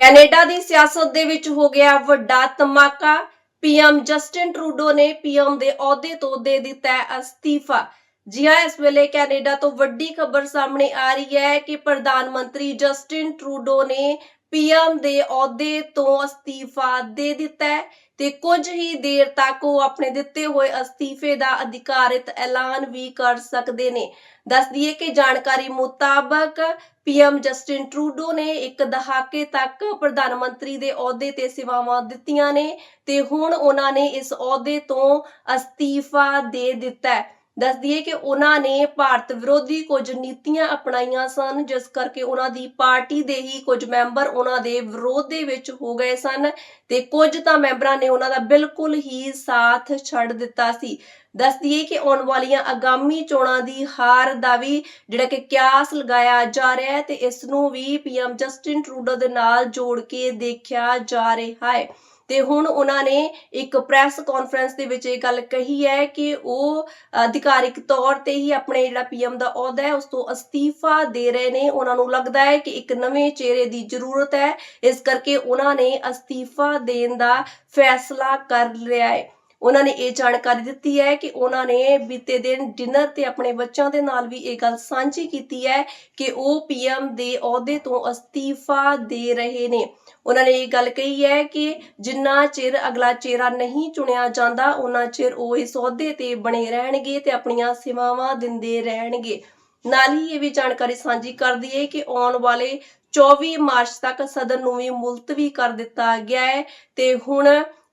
Canada ਦੀ ਸਿਆਸਤ ਦੇ ਵਿੱਚ ਹੋ ਗਿਆ ਵੱਡਾ ਧਮਾਕਾ। ਪੀਐਮ ਜਸਟਿਨ ਟਰੂਡੋ ਨੇ ਪੀਐਮ ਦੇ ਅਹੁਦੇ ਤੋਂ ਦੇ ਦਿੱਤਾ ਅਸਤੀਫਾ। ਜੀ ਹਾਂ, ਇਸ ਵੇਲੇ ਕੈਨੇਡਾ ਤੋਂ ਵੱਡੀ ਖਬਰ ਸਾਹਮਣੇ ਆ ਰਹੀ ਹੈ ਕਿ ਪ੍ਰਧਾਨ ਮੰਤਰੀ ਜਸਟਿਨ ਟਰੂਡੋ ਨੇ ਪੀਐਮ ਦੇ ਅਹੁਦੇ ਤੋਂ ਅਸਤੀਫਾ ਦੇ ਦਿੱਤਾ ਹੈ ਤੇ ਕੁਝ ਹੀ ਦੇਰ ਤੱਕ ਉਹ ਆਪਣੇ ਦਿੱਤੇ ਹੋਏ ਅਸਤੀਫੇ ਦਾ ਅਧਿਕਾਰਿਤ ਐਲਾਨ ਵੀ ਕਰ ਸਕਦੇ ਨੇ। ਦੱਸ ਦਈਏ ਕਿ ਜਾਣਕਾਰੀ ਮੁਤਾਬਕ ਪੀਐਮ ਜਸਟਿਨ ਟਰੂਡੋ ਨੇ ਇੱਕ ਦਹਾਕੇ ਤੱਕ ਪ੍ਰਧਾਨ ਮੰਤਰੀ ਦੇ ਅਹੁਦੇ ਤੇ ਸੇਵਾਵਾਂ ਦਿੱਤੀਆਂ ਨੇ ਤੇ ਹੁਣ ਉਹਨਾਂ ਨੇ ਇਸ ਅਹੁਦੇ ਤੋਂ ਅਸਤੀਫਾ ਦੇ ਦਿੱਤਾ ਹੈ। ਦੱਸ ਦਈਏ ਕਿ ਉਹਨਾਂ ਨੇ ਭਾਰਤ ਵਿਰੋਧੀ ਕੁਝ ਨੀਤੀਆਂ ਅਪਣਾਈਆਂ ਸਨ, ਜਿਸ ਕਰਕੇ ਉਹਨਾਂ ਦੀ ਪਾਰਟੀ ਦੇ ਹੀ ਕੁਝ ਮੈਂਬਰ ਉਹਨਾਂ ਦੇ ਵਿਰੋਧ ਦੇ ਵਿੱਚ ਹੋ ਗਏ ਸਨ ਤੇ ਕੁਝ ਤਾਂ ਮੈਂਬਰਾਂ ਨੇ ਉਹਨਾਂ ਦਾ ਬਿਲਕੁਲ ਹੀ ਸਾਥ ਛੱਡ ਦਿੱਤਾ ਸੀ। ਦੱਸ ਦਈਏ ਕਿ ਆਉਣ ਵਾਲੀਆਂ ਆਗਾਮੀ ਚੋਣਾਂ ਦੀ ਹਾਰ ਦਾ ਵੀ ਜਿਹੜਾ ਕਿ ਕਿਆਸ ਲਗਾਇਆ ਜਾ ਰਿਹਾ ਹੈ ਤੇ ਇਸ ਨੂੰ ਵੀ ਪੀਐਮ ਜਸਟਿਨ ਟਰੂਡੋ ਦੇ ਨਾਲ ਜੋੜ ਕੇ ਦੇਖਿਆ ਜਾ ਰਿਹਾ ਹੈ। ਤੇ ਹੁਣ ਉਹਨਾਂ ਨੇ ਇੱਕ ਪ੍ਰੈਸ ਕਾਨਫਰੰਸ ਦੇ ਵਿੱਚ ਇਹ ਗੱਲ ਕਹੀ ਹੈ ਕਿ ਉਹ ਅਧਿਕਾਰਿਕ ਤੌਰ ਤੇ ਹੀ ਆਪਣੇ ਜਿਹੜਾ ਪੀਐਮ ਦਾ ਅਹੁਦਾ ਹੈ, ਉਸ ਤੋਂ ਅਸਤੀਫਾ ਦੇ ਰਹੇ ਨੇ। ਉਹਨਾਂ ਨੂੰ ਲੱਗਦਾ ਹੈ ਕਿ ਇੱਕ ਨਵੇਂ ਚਿਹਰੇ ਦੀ ਜ਼ਰੂਰਤ ਹੈ। ਇਸ ਕਰਕੇ ਉਹਨਾਂ ਨੇ ਅਸਤੀਫਾ ਦੇਣ ਦਾ ਫੈਸਲਾ ਕਰ ਲਿਆ ਹੈ। ਉਹਨਾਂ ਨੇ ਇਹ ਜਾਣਕਾਰੀ ਦਿੱਤੀ ਹੈ ਕਿ ਉਹਨਾਂ ਨੇ ਬੀਤੇ ਦਿਨ ਡਿਨਰ ਤੇ ਆਪਣੇ ਬੱਚਿਆਂ ਦੇ ਨਾਲ ਵੀ ਇਹ ਗੱਲ ਸਾਂਝੀ ਕੀਤੀ ਹੈ ਕਿ ਉਹ ਪੀਐਮ ਦੇ ਅਹੁਦੇ ਤੋਂ ਅਸਤੀਫਾ ਦੇ ਰਹੇ ਨੇ। ਉਹਨਾਂ ਨੇ ਇਹ ਗੱਲ ਕਹੀ ਹੈ ਕਿ ਜਿੰਨਾ ਚਿਰ ਅਗਲਾ ਚਿਹਰਾ ਨਹੀਂ ਚੁਣਿਆ ਜਾਂਦਾ ਉਹਨਾਂ ਚਿਰ ਉਹ ਇਸ ਅਹੁਦੇ ਤੇ ਬਣੇ ਰਹਿਣਗੇ ਤੇ ਆਪਣੀਆਂ ਸੇਵਾਵਾਂ ਦਿੰਦੇ ਰਹਿਣਗੇ। ਨਾਲ ਹੀ ਇਹ ਵੀ ਜਾਣਕਾਰੀ ਸਾਂਝੀ ਕਰ ਦਈਏ ਕਿ ਆਉਣ ਵਾਲੇ 24 ਮਾਰਚ ਤੱਕ ਸਦਨ ਨੂੰ ਵੀ ਮੁਲਤਵੀ ਕਰ ਦਿੱਤਾ ਗਿਆ ਹੈ ਤੇ ਹੁਣ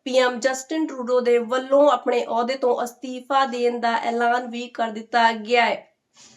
ਪੀਐਮ ਜਸਟਿਨ ਟਰੂਡੋ ਦੇ ਵੱਲੋਂ ਆਪਣੇ ਅਹੁਦੇ ਤੋਂ ਅਸਤੀਫਾ ਦੇਣ ਦਾ ਐਲਾਨ ਵੀ ਕਰ ਦਿੱਤਾ ਗਿਆ ਹੈ।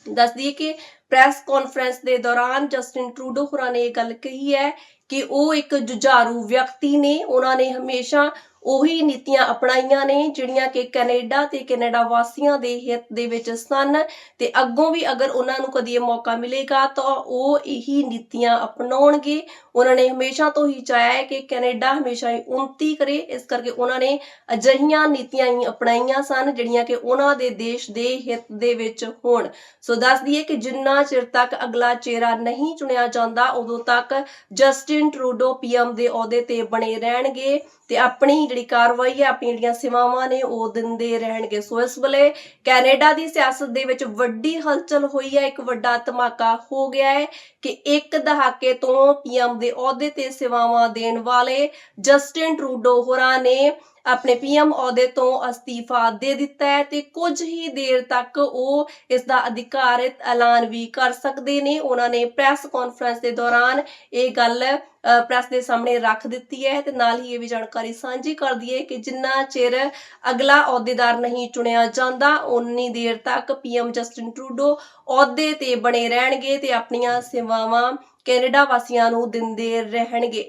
ਦੱਸਦੀ ਦਈਏ ਕਿ ਪ੍ਰੈਸ ਕਾਨਫਰੰਸ ਦੇ ਦੌਰਾਨ ਜਸਟਿਨ ਟਰੂਡੋ ਹੋਰਾਂ ਨੇ ਇਹ ਗੱਲ ਕਹੀ ਹੈ ਕਿ ਉਹ ਇੱਕ ਜੁਝਾਰੂ ਵਿਅਕਤੀ ਨੇ। ਉਹਨਾਂ ਨੇ ਹਮੇਸ਼ਾ ਉਹੀ ਨੀਤੀਆਂ ਅਪਣਾਈਆਂ ਨੇ, ਜਿਹੜੀਆਂ ਕਿ ਕੈਨੇਡਾ ਤੇ ਕੈਨੇਡਾ ਵਾਸੀਆਂ ਦੇ ਹਿੱਤ ਦੇ ਵਿੱਚ ਸਨ। ਤੇ ਅੱਗੋਂ ਵੀ ਅਗਰ ਉਹਨਾਂ ਨੂੰ ਕਦੀ ਇਹ ਮੌਕਾ ਮਿਲੇਗਾ, ਤਾਂ ਉਹ ਇਹੀ ਨੀਤੀਆਂ ਅਪਣਾਉਣਗੇ। ਉਹਨਾਂ ਨੇ ਹਮੇਸ਼ਾ ਤੋਂ ਹੀ ਚਾਹਿਆ ਹੈ ਕਿ ਕੈਨੇਡਾ ਹਮੇਸ਼ਾ ਹੀ ਉન્નਤੀ ਕਰੇ। ਇਸ ਕਰਕੇ ਉਹਨਾਂ ਨੇ ਅਜਿਹੀਆਂ ਨੀਤੀਆਂ ਹੀ ਅਪਣਾਈਆਂ ਸਨ, ਜਿਹੜੀਆਂ ਕਿ ਉਹਨਾਂ ਦੇ ਦੇਸ਼ ਦੇ ਹਿੱਤ ਦੇ ਵਿੱਚ ਹੋਣ। ਸੋ ਦੱਸ ਦਈਏ ਕਿ ਜਿੰਨਾ ਜਿੰਨਾ ਚਿਰ ਤੱਕ ਅਗਲਾ ਚਿਹਰਾ ਨਹੀਂ ਚੁਣਿਆ ਜਾਂਦਾ, ਉਦੋਂ ਤੱਕ ਜਸਟਿਨ ਟਰੂਡੋ ਪੀਐਮ ਦੇ ਅਹੁਦੇ ਤੇ ਬਣੇ ਰਹਿਣਗੇ ਤੇ ਆਪਣੀ ਜਿਹੜੀ ਕਾਰਵਾਈ ਹੈ, ਆਪਣੀਆਂ ਜਿਹੜੀਆਂ ਸੇਵਾਵਾਂ ਨੇ, ਉਹ ਦਿੰਦੇ ਰਹਿਣਗੇ। ਸੋ ਇਸ ਵੇਲੇ ਕੈਨੇਡਾ ਦੀ ਸਿਆਸਤ ਦੇ ਵਿੱਚ ਵੱਡੀ ਹਲਚਲ ਹੋਈ ਹੈ, ਇੱਕ ਵੱਡਾ ਧਮਾਕਾ ਹੋ ਗਿਆ ਹੈ ਕਿ ਇੱਕ ਦਹਾਕੇ ਤੋਂ ਪੀਐਮ ਦੇ ਅਹੁਦੇ ਤੇ ਸੇਵਾਵਾਂ ਦੇਣ ਵਾਲੇ ਜਸਟਿਨ ਟਰੂਡੋ ਹੋਰਾਂ ਨੇ ਆਪਣੇ ਪੀਐਮ ਅਹੁਦੇ ਤੋਂ ਅਸਤੀਫਾ ਦੇ ਦਿੱਤਾ ਹੈ ਤੇ ਕੁਝ ਹੀ ਦੇਰ ਤੱਕ ਉਹ ਇਸ ਦਾ ਅਧਿਕਾਰਿਤ ਐਲਾਨ ਵੀ ਕਰ ਸਕਦੇ ਨੇ। ਉਹਨਾਂ ਨੇ ਪ੍ਰੈਸ ਕਾਨਫਰੰਸ ਦੇ ਦੌਰਾਨ ਇਹ ਗੱਲ ਪ੍ਰੈਸ ਦੇ ਸਾਹਮਣੇ ਰੱਖ ਦਿੱਤੀ ਹੈ ਤੇ ਨਾਲ ਹੀ ਇਹ ਵੀ ਜਾਣਕਾਰੀ ਸਾਂਝੀ ਕਰ ਦਈਏ ਕਿ ਜਿੰਨਾ ਚਿਰ ਅਗਲਾ ਅਹੁਦੇਦਾਰ ਨਹੀਂ ਚੁਣਿਆ ਜਾਂਦਾ ਉਨੀ ਦੇਰ ਤੱਕ ਪੀਐਮ ਜਸਟਿਨ ਟਰੂਡੋ ਅਹੁਦੇ ਤੇ ਬਣੇ ਰਹਿਣਗੇ ਤੇ ਆਪਣੀਆਂ ਸੇਵਾਵਾਂ ਕੈਨੇਡਾ ਵਾਸੀਆਂ ਨੂੰ ਦਿੰਦੇ ਰਹਿਣਗੇ।